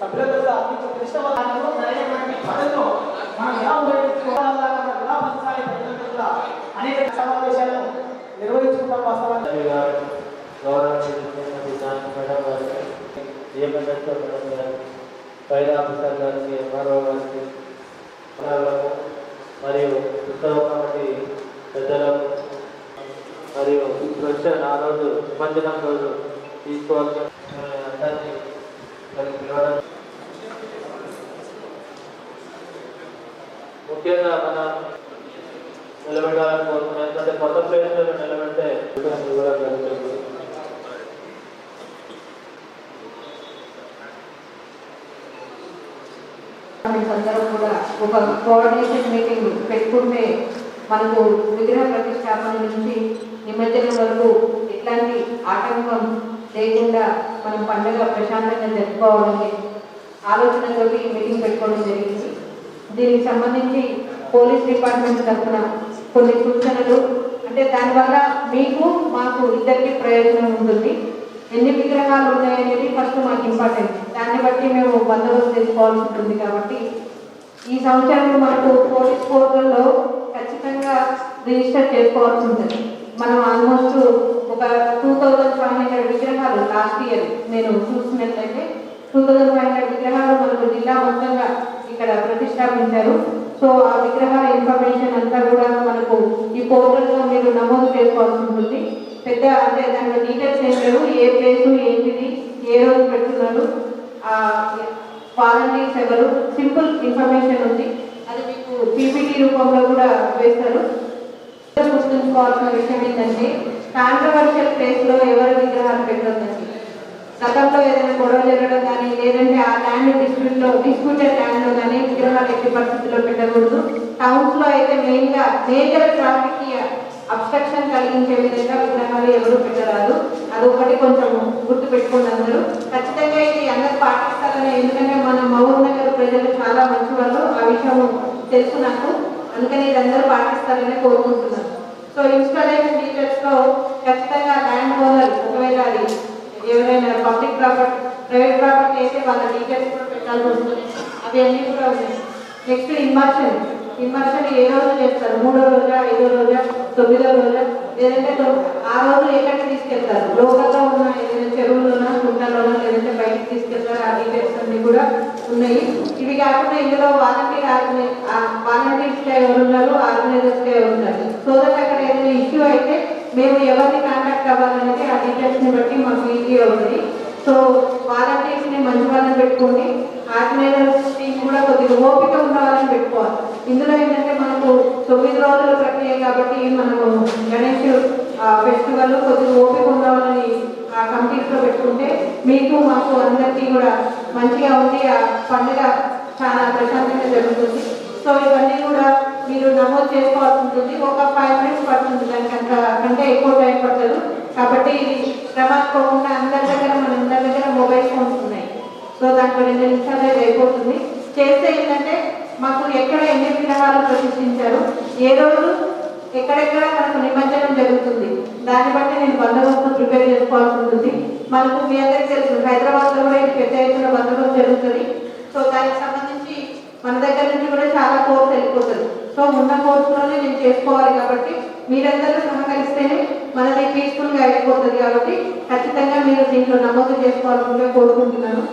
సభ్యులతో మీకు తెలిసిన వాళ్ళలో సరైనటువంటి పనుల్లో మనం ఎలా ఉపయోగించుకోవాలి ఎలా గారికి ఏమంటే గారికి పైన మరియు ఉత్సవ కమిటీ మరియు వచ్చే ఆ రోజు నిమజ్జనం రోజు తీసుకోవాల్సిన అందరినీ ముఖ్యంగా మన నిలబెట్టాలని కోరుకున్నాం ఎందుకంటే కొత్త ప్లేస్లో నిలబెడితే కూడా జరుగుతుంది. అందరం కూడా ఒక కోఆర్డినేషన్ మీటింగ్ పెట్టుకుంటే మనకు విగ్రహ ప్రతిష్టాపన నుంచి నిమజ్జనం వరకు ఎట్లాంటి ఆటంకం లేకుండా మనం పండుగ ప్రశాంతంగా జరుపుకోవాలని ఆలోచనతోటి మీటింగ్ పెట్టుకోవడం జరిగింది. దీనికి సంబంధించి పోలీస్ డిపార్ట్మెంట్ తరఫున కొన్ని సూచనలు అంటే దానివల్ల మీకు మాకు ఇద్దరికి ప్రయోజనం ఉంటుంది. ఎన్ని విగ్రహాలు ఉన్నాయనేది ఫస్ట్ మాకు ఇంపార్టెంట్. దాన్ని బట్టి మేము బందోబస్తు చేసుకోవాల్సి ఉంటుంది కాబట్టి ఈ సంవత్సరం మనకు పోలీస్ పోర్టల్లో ఖచ్చితంగా రిజిస్టర్ చేసుకోవాల్సి ఉంటుంది. మనం ఆల్మోస్ట్ ఒక టూ థౌజండ్ ఫైవ్ హండ్రెడ్ విగ్రహాలు లాస్ట్ ఇయర్ నేను చూసినట్లయితే టూ థౌజండ్ ఫైవ్ హండ్రెడ్ విగ్రహాలు మనకు జిల్లా మొత్తంగా ఇక్కడ ప్రతిష్టాపించారు. సో ఆ విగ్రహాల ఇన్ఫర్మేషన్ అంతా కూడా మనకు ఈ పోర్టల్లో మీరు నమోదు చేసుకోవాల్సి ఉంటుంది. పెద్ద అంటే దాంట్లో డీటెయిల్స్ ఏం లేవు. ఏ ప్లేసు ఏంటిది ఏ రోజు పెడుతున్నారు వాలంటీర్స్ ఎవరు సింపుల్ ఇన్ఫర్మేషన్ ఉంది. అది మీకు పీపీటీ రూపంలో కూడా వేస్తారు. గుర్తుంచుకోవాల్సిన విషయం ఏంటంటే కాంట్రవర్షియల్ ప్లేస్లో ఎవరు విగ్రహాలు పెట్టొద్దండి? గతంలో ఏదైనా గొడవ జరగడం కానీ లేదంటే ఆ ల్యాండ్ డిస్ప్యూట్లో డిస్ప్యూటెడ్ ల్యాండ్లో కానీ విగ్రహాలు ఎట్టి పరిస్థితుల్లో పెట్టకూడదు. టౌన్స్లో అయితే మెయిన్గా మేజర్ ట్రాఫిక్ అబ్స్ట్రక్షన్ కలిగించే విధంగా విగ్రహాలు ఎవరు పెట్టరాదు. అదొకటి కొంచెం గుర్తు పెట్టుకోండి అందరూ. ఖచ్చితంగా ఇది అందరు పాటిస్తారని ఎందుకంటే మన మహబూబ్ నగర్ ప్రజలు చాలా మంచి వాళ్ళు ఆ విషయం తెలుసు నాకు. అందుకని ఇది అందరూ పాటిస్తారని కోరుకుంటున్నాను. సో ఇన్స్టాలేషన్ డీటెయిల్స్లో ఖచ్చితంగా ల్యాండ్ ఓనర్ ఒకవేళ అది ఎవరైనా పబ్లిక్ ప్రాపర్టీ ప్రైవేట్ ప్రాపర్టీ అయితే వాళ్ళ డీటెయిల్స్ కూడా పెట్టాల్సి వస్తుంది. అవి అన్నీ కూడా ఉన్నాయి. నెక్స్ట్ ఇన్వర్షన్ ఇన్వర్షన్ ఏ రోజు చేస్తారు? మూడో రోజా ఐదో రోజా తొమ్మిదో రోజా? లేదంటే ఆ రోజు ఎక్కడికి తీసుకెళ్తారు? లోకల్లో ఉన్న ఏదైనా చెరువులోనా కుంటలోనా లేదంటే బయటికి తీసుకెళ్తారు? ఆ డీటెయిల్స్ అన్ని కూడా ఉన్నాయి. ఇవి కాకుండా ఇందులో వాలంటీర్ ఆర్గనై వాలంటీర్స్గా ఎవరు ఉన్నారు ఆర్గనైజర్స్గా ఎవరు ఉన్నారు సో దట్ అక్కడ ఏదైనా ఇష్యూ అయితే మేము ఎవరిని కాంటాక్ట్ అవ్వాలనేది ఆ డీటెయిల్స్ని బట్టి మాకు ఈజీ అవుతుంది. సో వాలంటీర్స్ని మంచి వాళ్ళని పెట్టుకోండి. ఆర్గనైజర్స్ కూడా కొద్దిగా ఓపిక ఉన్న వాళ్ళని పెట్టుకోవాలి. ఇందులో ఏంటంటే మనకు తొమ్మిది రోజుల ప్రక్రియ కాబట్టి మనము గణేష్ ఫెస్టివల్ కొద్దిగా ఓపిక ఉన్న వాళ్ళని ఆ కమిటీస్లో పెట్టుకుంటే మీకు మాకు అందరికీ కూడా మంచిగా ఉంది ఆ పండుగ చాలా ప్రశాంతంగా జరుగుతుంది. సో ఇవన్నీ మీరు నమోదు చేసుకోవాల్సి ఉంటుంది. ఒక ఫైవ్ మినిట్స్ పడుతుంది దానికంత కంటే ఎక్కువ టైం పట్టదు. కాబట్టి ఇది ప్రమాదపోకుండా అందరి దగ్గర మన అందరి దగ్గర మొబైల్ ఫోన్స్ ఉన్నాయి. సో దాంట్లో రెండు నిమిషాలు అయిపోతుంది. చేస్తే ఏంటంటే మాకు ఎక్కడ ఎన్ని విగ్రహాలు ప్రతిష్ఠించారు ఏ రోజు ఎక్కడెక్కడ మనకు నిమజ్జనం జరుగుతుంది దాన్ని బట్టి నేను బందోబస్తు ప్రిపేర్ చేసుకోవాల్సి ఉంటుంది. మనకు మీ అందరికీ తెలుసు హైదరాబాద్లో కూడా ఇది పెద్ద ఎత్తున బందోబస్తు జరుగుతుంది. సో దానికి సంబంధించి మన దగ్గర నుంచి కూడా చాలా కోర్స్ వెళ్ళిపోతుంది. సో ఉన్న కోర్సులోనే నేను చేసుకోవాలి కాబట్టి మీరందరూ సహకరిస్తేనే మనది పీస్ఫుల్గా అయిపోతుంది కాబట్టి ఖచ్చితంగా మీరు దీంట్లో నమోదు చేసుకోవాలని కోరుకుంటున్నాను.